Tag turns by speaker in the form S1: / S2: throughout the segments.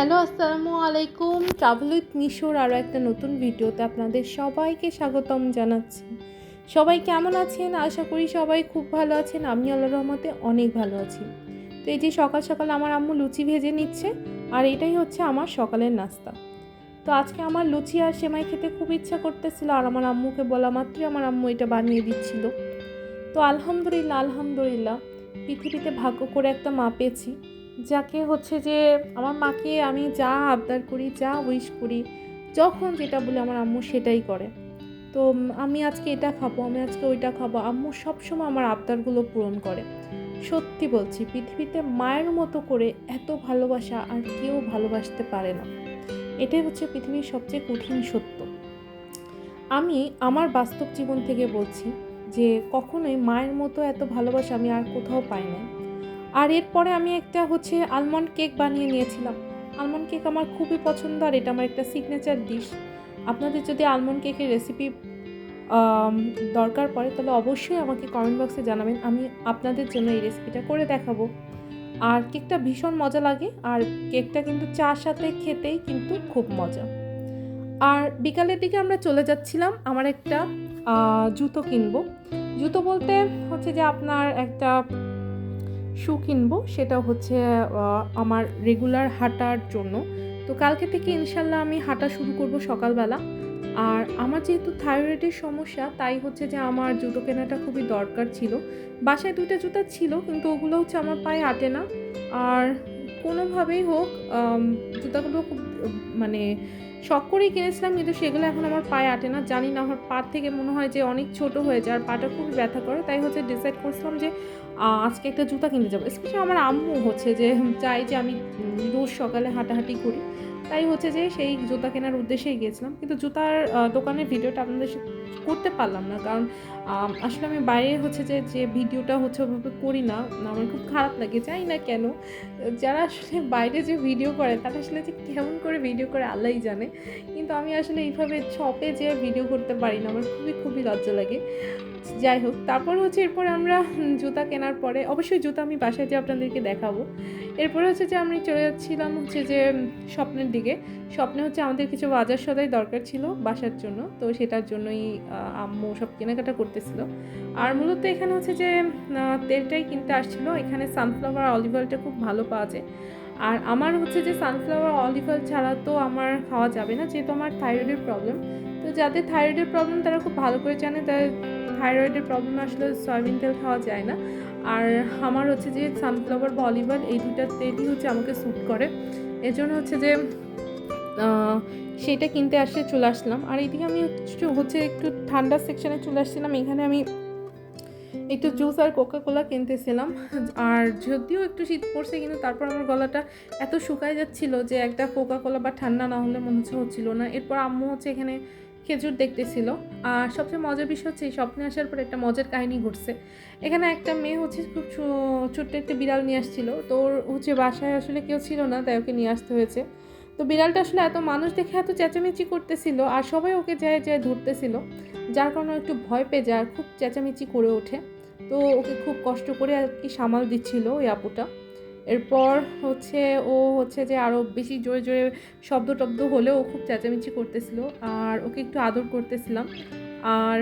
S1: Hello, আসসালামু আলাইকুম। Travel with মিশোর আরও একটা নতুন ভিডিওতে আপনাদের সবাইকে স্বাগতম জানাচ্ছি। সবাই কেমন আছেন? আশা করি সবাই খুব ভালো আছেন। আমি আল্লাহ রহমতে অনেক ভালো আছি। তো এই যে সকাল সকাল আমার আম্মু লুচি ভেজে নিচ্ছে, আর এটাই হচ্ছে আমার সকালের নাস্তা। তো আজকে আমার লুচি আর সেমাই খেতে খুব ইচ্ছা করতেছিল, আর আমার আম্মুকে বলা মাত্রই আমার আম্মু এটা বানিয়ে দিচ্ছিল। তো আলহামদুলিল্লাহ আলহামদুলিল্লাহ, পৃথিবীতে ভাগ্য করে একটা মা পেয়েছি। যাকে হচ্ছে যে আমার মাকে আমি যা আবদার করি, যা উইশ করি, যখন যেটা বলে আমার আম্মু সেটাই করে। তো আমি আজকে এটা খাব, আমি আজকে ওইটা খাব। আম্মু সবসময় আমার আবদারগুলো পূরণ করে। সত্যি বলছি, পৃথিবীতে মায়ের মতো করে এত ভালোবাসা আর কেউ ভালোবাসতে পারে না। এটাই হচ্ছে পৃথিবীর সবচেয়ে কঠিন সত্য। আমি আমার বাস্তব জীবন থেকে বলছি যে কখনোই মায়ের মতো এত ভালোবাসা আমি আর কোথাও পাই নাই। আর এরপরে আমি একটা হচ্ছে আলমন্ড কেক বানিয়ে নিয়েছিলাম। আলমন্ড কেক আমার খুবই পছন্দ আর এটা আমার একটা সিগনেচার ডিশ আপনাদের যদি আলমন্ড কেকের রেসিপি দরকার পড়ে, তাহলে অবশ্যই আমাকে কমেন্ট বক্সে জানাবেন। আমি আপনাদের জন্য এই রেসিপিটা করে দেখাবো। আর কেকটা ভীষণ মজা লাগে, আর কেকটা কিন্তু চার সাথে খেতেই কিন্তু খুব মজা। আর বিকালের দিকে আমরা চলে যাচ্ছিলাম, আমার একটা জুতো কিনবো। জুতো বলতে হচ্ছে যে আপনার একটা শু কিনবো, সেটা হচ্ছে আমার রেগুলার হাঁটার জন্য। তো কালকে থেকে ইনশাল্লাহ আমি হাঁটা শুরু করব সকালবেলা। আর আমার যেহেতু থাইরয়েডের সমস্যা, তাই হচ্ছে যে আমার জুতো কেনাটা খুবই দরকার ছিল। বাসায় দুইটা জুতা ছিল, কিন্তু ওগুলো হচ্ছে আমার পায়ে আটে না। আর কোনোভাবেই হোক জুতাগুলো খুব মানে শখ করেই কিনেছিলাম, কিন্তু সেগুলো এখন আমার পায়ে আটে না। জানি না, আমার পা থেকে মনে হয় যে অনেক ছোট হয়ে যায়, আর পাটা খুবই ব্যথা করে। তাই হচ্ছে ডিসাইড করছিলাম যে আজকে একটা জুতা কিনতে যাব। স্পেশালি আমার আম্মু হচ্ছে যে চাই যে আমি রোজ সকালে হাঁটাহাঁটি করি। তাই হচ্ছে যে সেই জুতা কেনার উদ্দেশ্যেই গিয়েছিলাম। কিন্তু জুতার দোকানের ভিডিওটা আপনাদের করতে পারলাম না। কারণ আসলে আমি বাইরে হচ্ছে যে যে ভিডিওটা হচ্ছে ওভাবে করি না। আমার খুব খারাপ লাগে, জানি না কেন। যারা আসলে বাইরে যে ভিডিও করে, তারা আসলে যে কেমন করে ভিডিও করে আল্লাহই জানে। কিন্তু আমি আসলে এইভাবে শপে যে ভিডিও করতে পারি না। আমার খুবই খুবই লজ্জা লাগে। যাই হোক, তারপর হচ্ছে এরপর আমরা জুতা কেনার পরে, অবশ্যই জুতা আমি বাসায় যে আপনাদেরকে দেখাবো। এরপরে হচ্ছে যে আমি চলে যাচ্ছিলাম হচ্ছে যে স্বপ্নের দিকে। স্বপ্নে হচ্ছে আমাদের কিছু বাজার সদাই দরকার ছিল বাসার জন্য, তো সেটার জন্যই আম্মু সব কেনাকাটা করতেছিল। আর মূলত এখানে হচ্ছে যে তেলটাই কিনতে আসছিল। এখানে সানফ্লাওয়ার অলিভ অয়েলটা খুব ভালো পাওয়া যায়। আর আমার হচ্ছে যে সানফ্লাওয়ার অলিভ অয়েল ছাড়া তো আমার খাওয়া যাবে না, যেহেতু আমার থাইরয়েডের প্রবলেম তো যাদের থাইরয়েডের প্রবলেম তারা খুব ভালো করে জানে তার থাইরয়েডের প্রবলেম আসলে সয়াবিন তেল খাওয়া যায় না। আর আমার হচ্ছে যে সানফ্লাওয়ার বা অলিভ অয়েল এই দুটা তেলই হচ্ছে আমাকে স্যুট করে। এজন্য হচ্ছে যে সেটা কিনতে আসে চলে আসলাম। আর এদিকে আমি হচ্ছে একটু ঠান্ডা সেকশানে চলে আসছিলাম। এখানে আমি একটু জুস আর কোকা কোলা কিনতেছিলাম। আর যদিও একটু শীত পড়ছে, কিন্তু তারপর আমার গলাটা এত শুকায় যাচ্ছিল যে একটা কোকা কোলা বা ঠান্ডা না হলে মনে হচ্ছে হচ্ছিল না। এরপর আম্মু হচ্ছে এখানে খেজুর দেখতেছিল। আর সবচেয়ে মজার বিষয় হচ্ছে, এই স্বপ্নে আসার পর একটা মজার কাহিনী ঘটছে। এখানে একটা মেয়ে হচ্ছে খুব ছোট্ট একটা বিড়াল নিয়ে আসছিল। তো ওর হচ্ছে বাসায় আসলে কেউ ছিল না, তাই ওকে নিয়ে আসতে হয়েছে। তো বিড়ালটা আসলে এত মানুষ দেখে এত চেঁচামেচি করতেছিল আর সবাই ওকে যায় যায় ধরতেছিল, যার কারণে একটু ভয় পেয়ে যায় আর খুব চেঁচামেচি করে ওঠে। তো ওকে খুব কষ্ট করে আর কি সামাল দিচ্ছিল ওই আপুটা। এরপর হচ্ছে ও হচ্ছে যে আরও বেশি জোরে জোরে শব্দ টব্দ হলেও ও খুব চেঁচামেচি করতেছিল আর ওকে একটু আদর করতেছিলাম। আর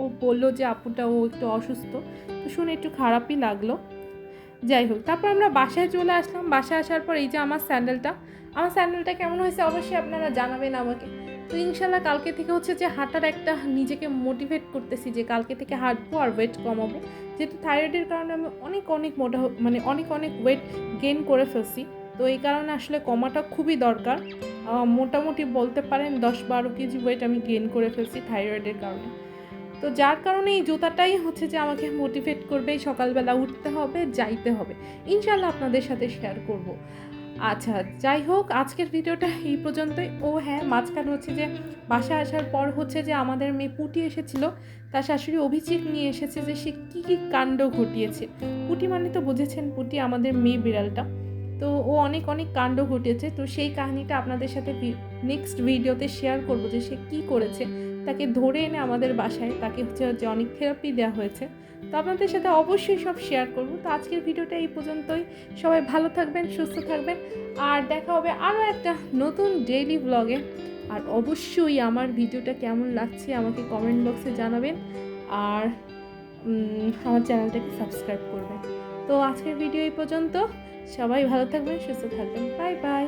S1: ও বলল যে আপুটা ও একটু অসুস্থ। তো শুনে একটু খারাপই লাগল। যাই হোক, তারপর আমরা বাসায় চলে আসলাম। বাসায় আসার পর এই যে আমার স্যান্ডেলটা আমার স্যান্ডেলটা কেমন হয়েছে অবশ্যই আপনারা জানাবেন আমাকে। তো ইনশাল্লাহ কালকে থেকে হচ্ছে যে হাঁটার একটা নিজেকে মোটিভেট করতেছি যে কালকে থেকে হাঁটবো আর ওয়েট কমাবো। যেহেতু থাইরয়েডের কারণে আমি অনেক অনেক মোটা মানে অনেক অনেক ওয়েট গেইন করে ফেলছি। তো এই কারণে আসলে কমাটা খুবই দরকার। মোটামুটি বলতে পারেন দশ বারো কেজি ওয়েট আমি গেইন করে ফেলছি থাইরয়েডের কারণে। তো যার কারণে এই জুতাটাই হচ্ছে যে আমাকে মোটিভেট করবে সকালবেলা উঠতে হবে, যাইতে হবে। ইনশাল্লাহ আপনাদের সাথে শেয়ার করব। আচ্ছা যাই হোক, আজকের ভিডিওটা এই পর্যন্তই। ও হ্যাঁ মাঝখানে হচ্ছে যে বাসা আসার পর হচ্ছে যে আমাদের মেয়ে পুটি এসেছিল, তার শাশুড়ি অভিজিৎ নিয়ে এসেছে যে সে কী কী কাণ্ড ঘটিয়েছে। পুটি মানে তো বুঝেছেন, পুটি আমাদের মেয়ে বিড়ালটা। তো ও অনেক অনেক কাণ্ড ঘটিয়েছে। তো সেই কাহিনিটা আপনাদের সাথে নেক্সট ভিডিওতে শেয়ার করব যে সে কী করেছে। তাকে ধরে এনে আমাদের বাসায়, তাকে হচ্ছে হচ্ছে অনেক থেরাপি দেওয়া হয়েছে। তো আপনাদের সাথে অবশ্যই সব শেয়ার করব। তো আজকের ভিডিওটা এই পর্যন্তই। সবাই ভালো থাকবেন, সুস্থ থাকবেন। আর দেখা হবে আরও একটা নতুন ডেইলি ব্লগে আর অবশ্যই আমার ভিডিওটা কেমন লাগছে আমাকে কমেন্ট বক্সে জানাবেন। আর আমার চ্যানেলটাকে সাবস্ক্রাইব করবেন। তো আজকের ভিডিও এই পর্যন্ত। সবাই ভালো থাকবেন, সুস্থ থাকবেন। Bye bye